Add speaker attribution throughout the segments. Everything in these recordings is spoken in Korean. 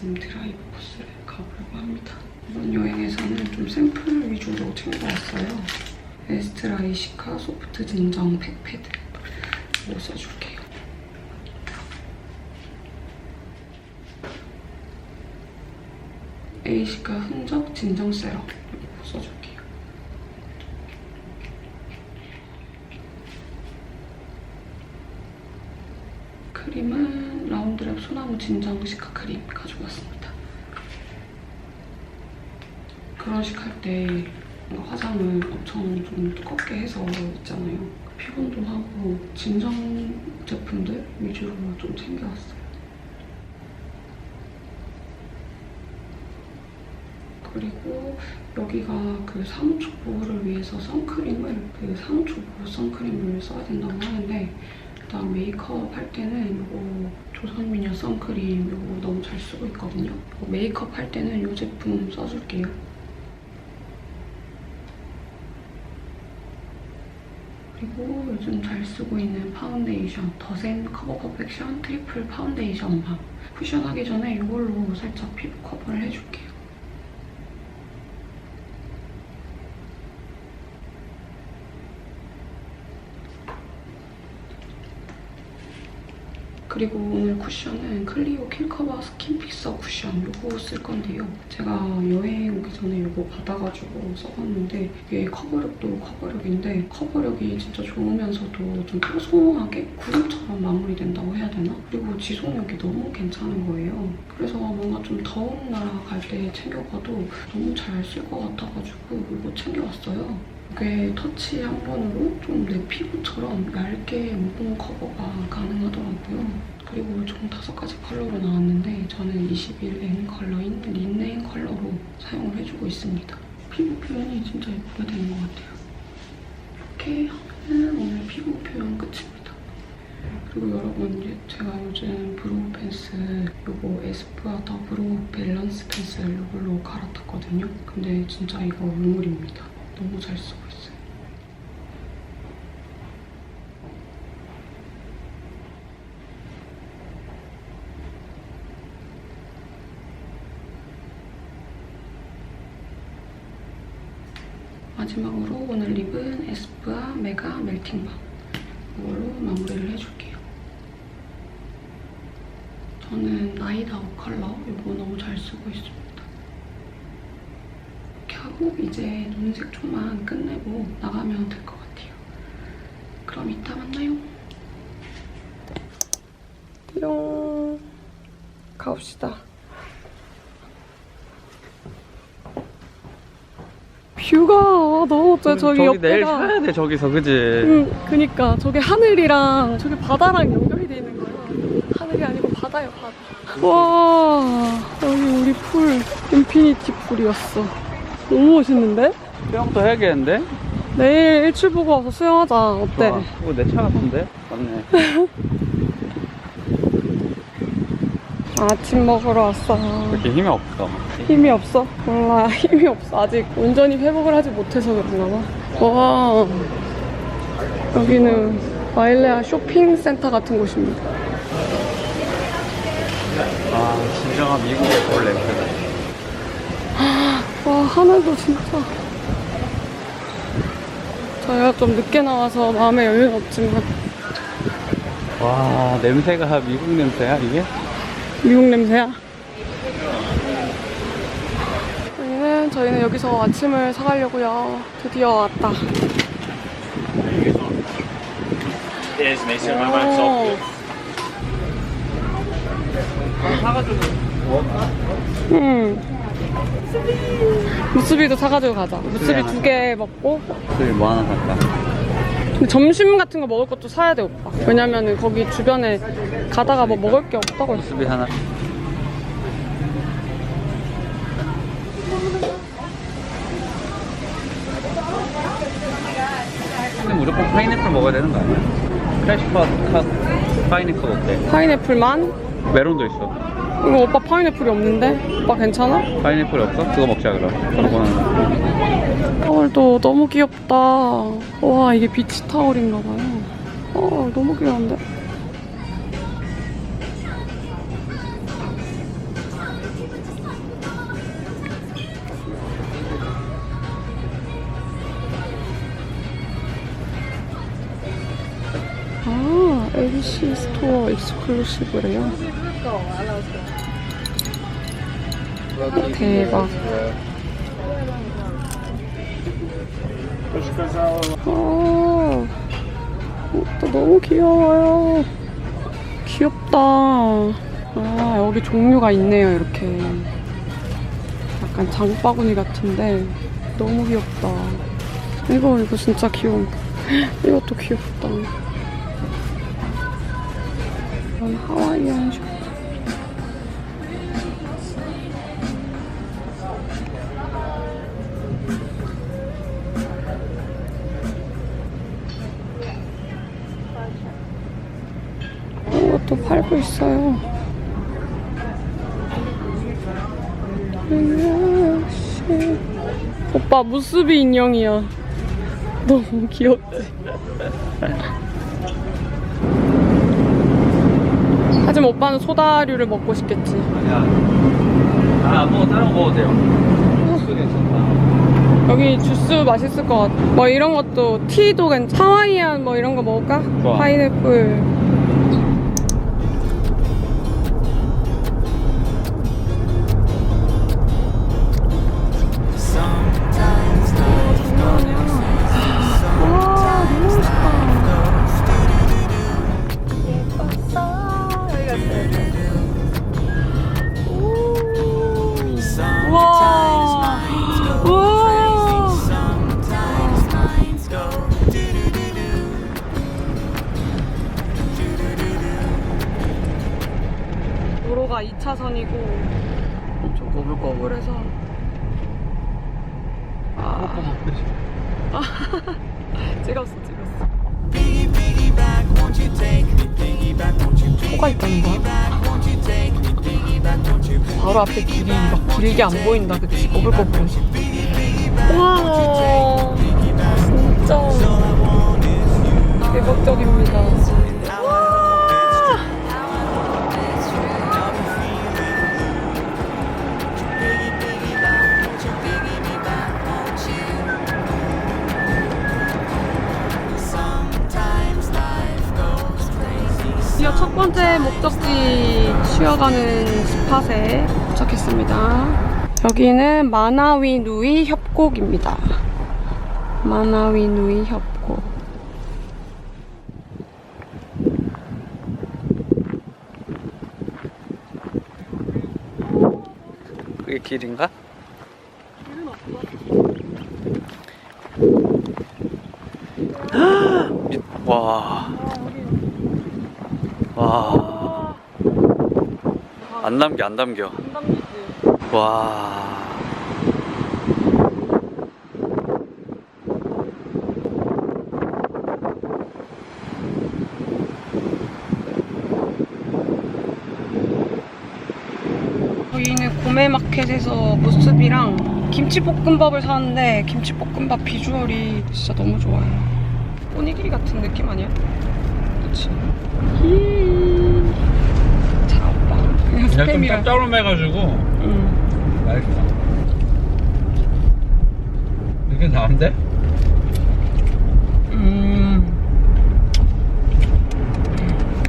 Speaker 1: 지금 드라이브 코스를 가보려고 합니다. 이번 여행에서는 좀 샘플 위주로 챙겨왔어요. 에스트라이 시카 소프트 진정 팩패드 이거 써줄게요. 에이시카 흔적 진정 세럼 이거 써줄게요. 크림은 라운드랩 소나무 진정 시카 크림 가져왔습니다. 결혼식 할 때 화장을 엄청 좀 두껍게 해서 있잖아요. 피곤도 하고 진정 제품들 위주로 좀 챙겨왔어요. 그리고 여기가 그 상초 보호를 위해서 선크림을 그 상초 보호 선크림을 써야 된다고 하는데 일단 메이크업 할 때는 이거 조선미녀 선크림 이거 너무 잘 쓰고 있거든요. 메이크업 할 때는 이 제품 써줄게요. 그리고 요즘 잘 쓰고 있는 파운데이션 더센 커버 퍼펙션 트리플 파운데이션 밤 쿠션하기 전에 이걸로 살짝 피부 커버를 해줄게요. 그리고 오늘 쿠션은 클리오 킬커버 스킨픽서 쿠션 이거 쓸 건데요. 제가 여행 오기 전에 이거 받아가지고 써봤는데 이게 커버력도 커버력인데 커버력이 진짜 좋으면서도 좀 뽀송하게 구름처럼 마무리된다고 해야 되나? 그리고 지속력이 너무 괜찮은 거예요. 그래서 뭔가 좀 더운 나라 갈 때 챙겨가도 너무 잘 쓸 것 같아가지고 이거 챙겨왔어요. 이게 터치 한 번으로 좀 내 피부처럼 얇게 모공 커버가 가능하더라고요. 그리고 총 다섯 가지 컬러로 나왔는데 저는 21N 컬러인 린네인 컬러로 사용을 해주고 있습니다. 피부 표현이 진짜 예쁘게 되는 것 같아요. 이렇게 하면은 오늘 피부 표현 끝입니다. 그리고 여러분 제가 요즘 브로우 펜슬 요거 에스쁘아 더 브로우 밸런스 펜슬 요걸로 갈아탔거든요. 근데 진짜 이거 유물입니다. 너무 잘 쓰고 있어요. 마지막으로 오늘 립은 에스쁘아 메가 멜팅밤 이걸로 마무리를 해줄게요. 저는 나이다우 컬러 이거 너무 잘 쓰고 있습니다. 하고 이제 눈색 좀만 끝내고 나가면 될 것 같아요. 그럼 이따 만나요. 띠용 가봅시다. 뷰가 너무 어때 저기
Speaker 2: 저기 내일
Speaker 1: 옆에가
Speaker 2: 사야 돼 저기서 그지?
Speaker 1: 응, 그니까 저게 하늘이랑 저게 바다랑 연결이 돼 있는 거예요. 하늘이 아니고 바다요, 바다. 와, 여기 우리 풀 인피니티 풀이었어. 너무 멋있는데?
Speaker 2: 수영도 해야겠는데?
Speaker 1: 내일 일출 보고 와서 수영하자. 어때?
Speaker 2: 좋아. 이거 내 차 같은데? 맞네.
Speaker 1: 아침 먹으러 왔어.
Speaker 2: 이렇게 힘이 없어.
Speaker 1: 힘이 없어? 몰라, 힘이 없어. 아직 온전히 회복을 하지 못해서 그런가 봐. 와, 여기는 마일레아 쇼핑센터 같은 곳입니다.
Speaker 2: 아 진정한 미국의 냄새다.
Speaker 1: 와 하늘도 진짜. 저희가 좀 늦게 나와서 마음의 여유는 없지만.
Speaker 2: 와 냄새가 미국 냄새야 이게?
Speaker 1: 미국 냄새야? 저희는 저희는 여기서 아침을 사가려고요. 드디어 왔다.
Speaker 3: Yes, make
Speaker 1: 무스비도 사가지고 가자 무스비 두개 먹고
Speaker 2: 저기 뭐 하나 살까?
Speaker 1: 근데 점심 같은 거 먹을 것도 사야 돼 오빠 왜냐면은 거기 주변에 가다가 뭐 먹을 게 없다고 했어
Speaker 2: 수비 하나. 근데 무조건 파인애플 먹어야 되는 거 아니야? 크래쉬 컷, 컷, 파인애플 어때?
Speaker 1: 파인애플만
Speaker 2: 메론도 있어.
Speaker 1: 이거 오빠 파인애플이 없는데? 오빠 괜찮아?
Speaker 2: 파인애플 없어? 그거 먹자 그럼. 이거는
Speaker 1: 타월도 너무 귀엽다. 와, 이게 비치 타월인가봐요. 어, 너무 귀여운데? 아, ABC 스토어 익스클루시브래요. 대박. 아, 또 너무 귀여워요. 귀엽다. 아, 여기 종류가 있네요, 이렇게. 약간 장바구니 같은데 너무 귀엽다. 이거, 이거 진짜 귀여운. 이것도 귀엽다. 이건 하와이안 슈 팔고 있어요. 오빠 무스비 인형이야. 너무 귀엽지? 하지만 오빠는 소다류를 먹고 싶겠지.
Speaker 2: 아니야. 아, 뭐 다른 거 먹어도 돼요. 괜찮다.
Speaker 1: 여기 주스 맛있을 것 같아. 뭐 이런 것도 티도 괜찮. 하와이안 뭐 이런 거 먹을까?
Speaker 2: 좋아.
Speaker 1: 파인애플. 바로 앞에 길이 막 길게 안 보인다. 그치? 꼬불꼬불 와 진짜 대박적입니다 첫 번째 목적지 쉬어가는 스팟에 도착했습니다. 여기는 마나위 누이 협곡입니다. 마나위 누이 협곡.
Speaker 2: 그게 길인가? 미- 와. 와. 안 남겨, 안 남겨.
Speaker 1: 안 담기지?
Speaker 2: 와.
Speaker 1: 저희는 구매마켓에서 무스비랑 김치볶음밥을 사는데 김치볶음밥 비주얼이 진짜 너무 좋아요. 오니기리 같은 느낌 아니야? 그치? 그냥 스팸이랑.
Speaker 2: 짭짤해가지고
Speaker 1: 응.
Speaker 2: 맛있어. 이게 나은데?
Speaker 1: 음.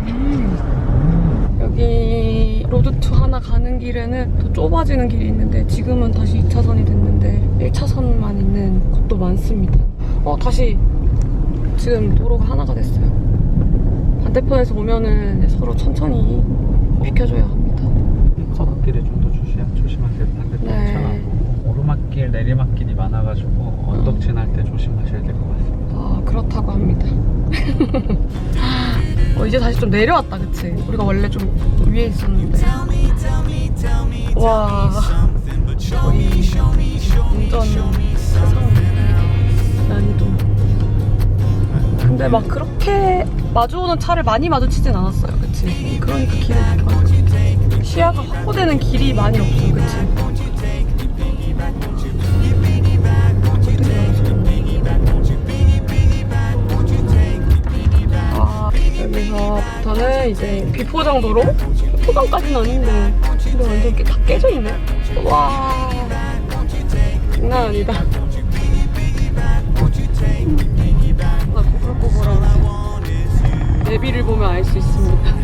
Speaker 1: 음. 여기 로드투 하나 가는 길에는 더 좁아지는 길이 있는데 지금은 다시 2차선이 됐는데 1차선만 있는 곳도 많습니다. 어 다시 지금 도로가 하나가 됐어요. 반대편에서 오면은 서로 천천히 비켜줘야 합니다.
Speaker 2: 가방길에 좀 더 조심, 조심하세요. 반대편
Speaker 1: 네.
Speaker 2: 차가고 오르막길, 내리막길이 많아가지고 언덕 지날 때 조심하셔야 될 것 같습니다.
Speaker 1: 아 그렇다고 합니다. 어, 이제 다시 좀 내려왔다, 그치? 우리가 원래 좀 위에 있었는데. 와, 거의 운전 세상 난이도. 근데 막 그렇게 마주오는 차를 많이 마주치진 않았어요, 그치? 그러니까 길을 이렇게 가지고 시야가 확보되는 길이 많이 없어, 그치? 여기서부터는 이제 비포장도로? 포장까지는 아닌데 근데 완전 깨- 다 깨져 있네 와 장난 아니다 나 꼬불꼬불한 내비를 보면 알 수 있습니다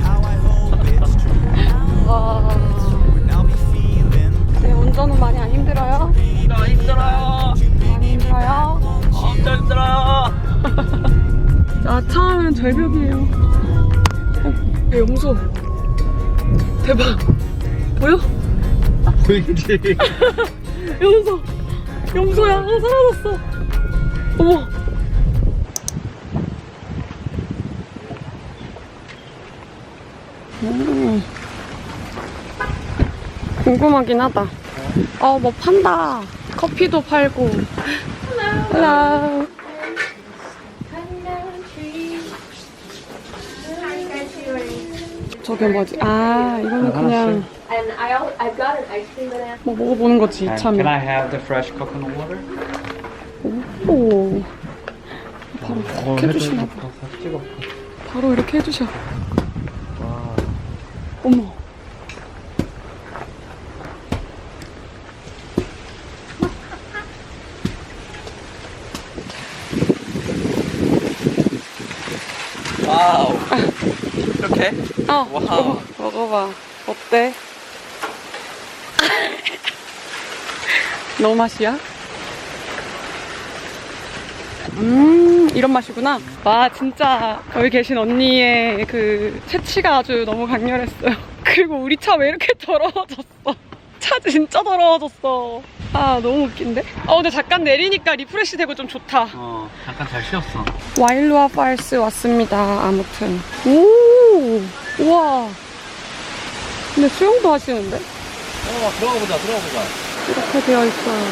Speaker 1: 와 네, 운전은 많이 안 힘들어요?
Speaker 2: 나 힘들어요.
Speaker 1: 많이 힘들어요?
Speaker 2: 엄청 힘들어요.
Speaker 1: 아차하면 절벽이에요. 어, 야, 염소. 대박. 보여?
Speaker 2: 보이지?
Speaker 1: 염소. 염소야. 어, 사라졌어. 어머. 음. 궁금하긴 하다. 어, 뭐 판다. 커피도 팔고. 헬로. 저게 뭐지? 아, 이거는 그냥
Speaker 4: And I al- I've got an ice cream banana.
Speaker 1: 뭐 먹어보는 거지,
Speaker 2: Can
Speaker 1: 이참에.
Speaker 2: I have the fresh coconut water?
Speaker 1: 오. 바로 이렇게 해주시나 봐.
Speaker 2: 봐. 찍어.
Speaker 1: 바로 이렇게 해주셔.
Speaker 2: 와.
Speaker 1: 어머.
Speaker 2: 와우. 이렇게?
Speaker 1: 어,
Speaker 2: 와우.
Speaker 1: 먹어, 먹어봐. 어때? 너 맛이야? 음, 이런 맛이구나. 와, 진짜 거기 계신 언니의 그 채취가 아주 너무 강렬했어요. 그리고 우리 차 왜 이렇게 더러워졌어? 차 진짜 더러워졌어. 아, 너무 웃긴데? 어, 근데 잠깐 내리니까 리프레시 되고 좀 좋다.
Speaker 2: 어, 잠깐 잘 쉬었어.
Speaker 1: 와일루아 팔스 왔습니다. 아무튼. 오! 우와. 근데 수영도 하시는데?
Speaker 2: 들어가, 들어가 보자, 들어가 보자.
Speaker 1: 이렇게 되어 있어요.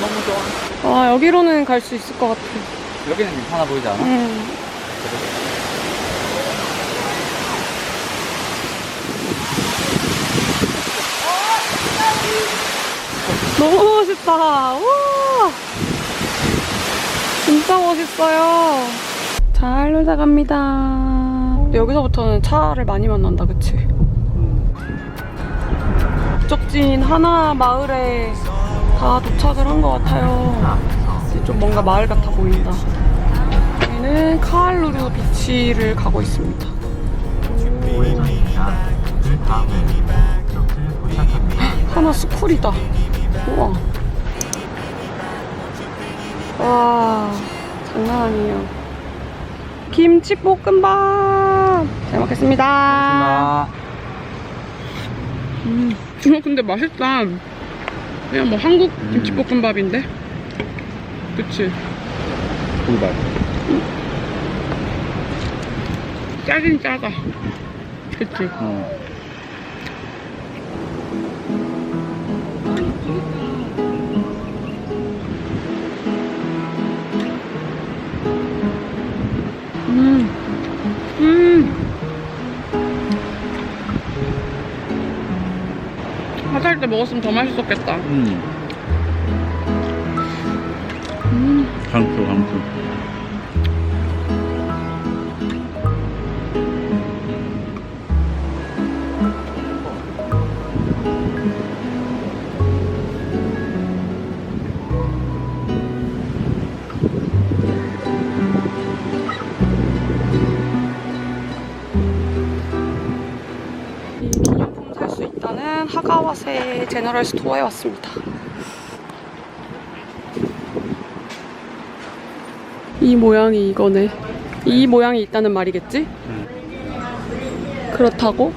Speaker 2: 너무 좋아.
Speaker 1: 아, 여기로는 갈 수 있을 것 같아.
Speaker 2: 여기는 괜찮아 보이지 않아?
Speaker 1: 음. 너무 멋있다. 와. 진짜 멋있어요. 잘 놀다 갑니다. 여기서부터는 차를 많이 만난다, 그치? 목적지인 하나 마을에 다 도착을 한 것 같아요. 좀 뭔가 마을 같아 보인다. 저희는 카알루루 비치를 가고 있습니다. 하나 스쿨이다. 우와. 와, 장난 아니에요. 김치볶음밥! 잘 먹겠습니다.
Speaker 2: 나
Speaker 1: 음, 이거 근데 맛있다. 그냥 뭐 한국
Speaker 2: 음.
Speaker 1: 김치볶음밥인데? 그치?
Speaker 2: 불발.
Speaker 1: 짜긴 짜다. 그치?
Speaker 2: 어.
Speaker 1: 먹었으면 더 맛있었겠다.
Speaker 2: 음.
Speaker 1: 음.
Speaker 2: 강추,
Speaker 1: 하가와세 제너럴 스토어에 왔습니다. 이 모양이 이거네. 이 모양이 있다는 말이겠지? 그렇다고?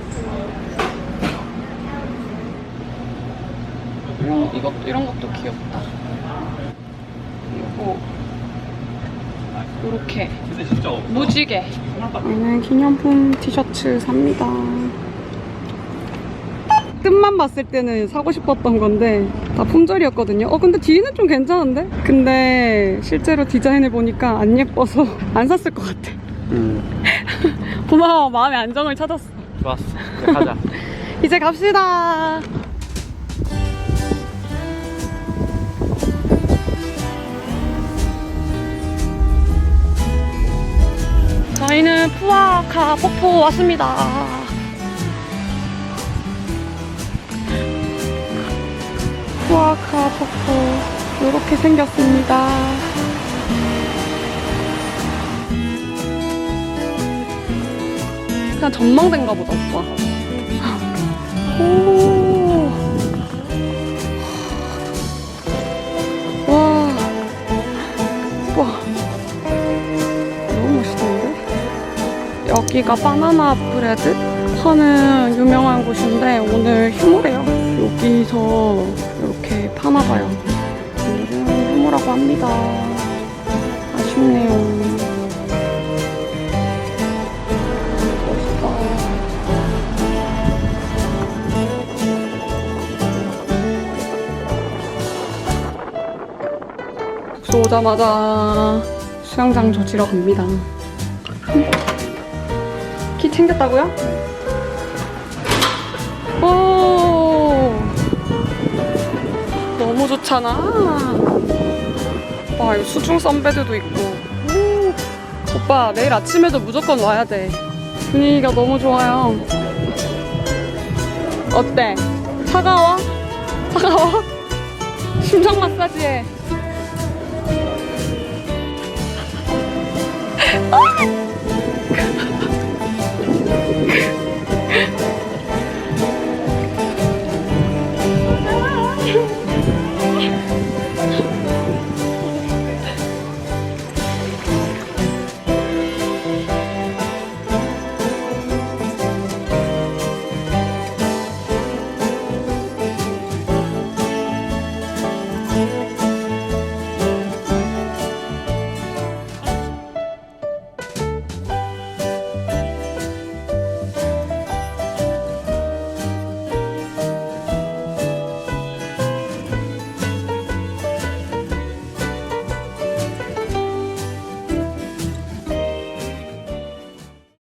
Speaker 1: 이런, 이것, 이런 것도 귀엽다.
Speaker 2: 진짜 없어.
Speaker 1: 무지개. 저는 기념품 티셔츠 삽니다. 끝만 봤을 때는 사고 싶었던 건데 다 품절이었거든요. 어 근데 뒤는 좀 괜찮은데? 근데 실제로 디자인을 보니까 안 예뻐서 안 샀을 것 같아.
Speaker 2: 음.
Speaker 1: 고마워 마음의 안정을 찾았어.
Speaker 2: 좋았어. 이제 가자.
Speaker 1: 이제 갑시다. 저희는 푸아카 폭포 왔습니다. 폭포 이렇게 생겼습니다. 그냥 전망대인가 보다 오빠. 오. 와. 와. 너무 멋있는데? 여기가 바나나 브레드 파는 유명한 곳인데 오늘 휴무래요. 여기서 파나봐요. 오늘은 휴무라고 합니다. 아쉽네요. 멋있다. 오자마자 수영장 조지러 갑니다. 키 챙겼다고요? 좋잖아. 와 여기 수중 선베드도 있고. 오, 오빠 내일 아침에도 무조건 와야 돼. 분위기가 너무 좋아요. 어때? 차가워? 차가워? 심장 마사지해. 아!